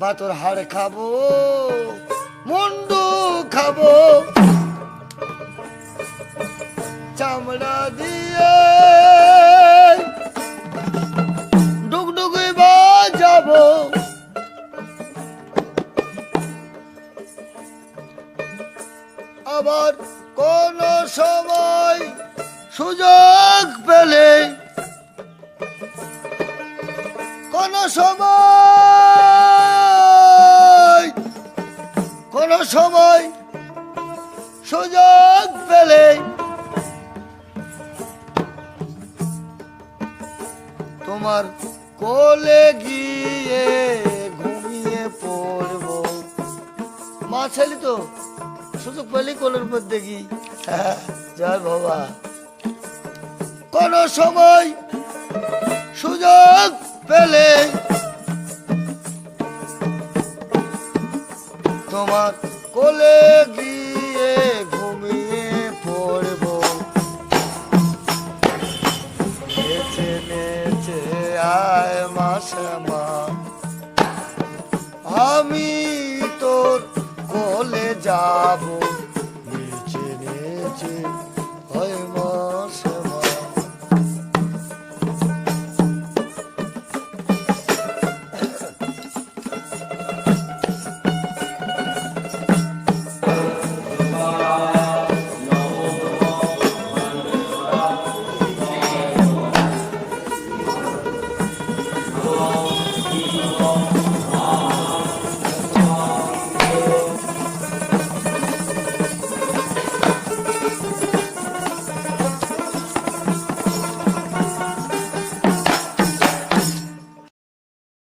বা তোর হাড় খাব, মুন্ডু খাব। চামড়া দিয়ে ডুগডুগি বাজাবো। আবার কোন সময় সুযোগ পেলে, কোন সময় সময় সুযোগ পেলে তোমার কোলে গিয়ে ঘুমিয়ে পড়ব। মা ছেলে তো, সুযোগ পেলে কোলের উপর দেখি। জয় বাবা। কোন সময় সুযোগ পেলে তোমার কোলে গিয়ে ঘুমিয়ে পড়ব। নেচে নেচে আয় মাসমা। আমি তোর কোলে যাব। নেচে নেচে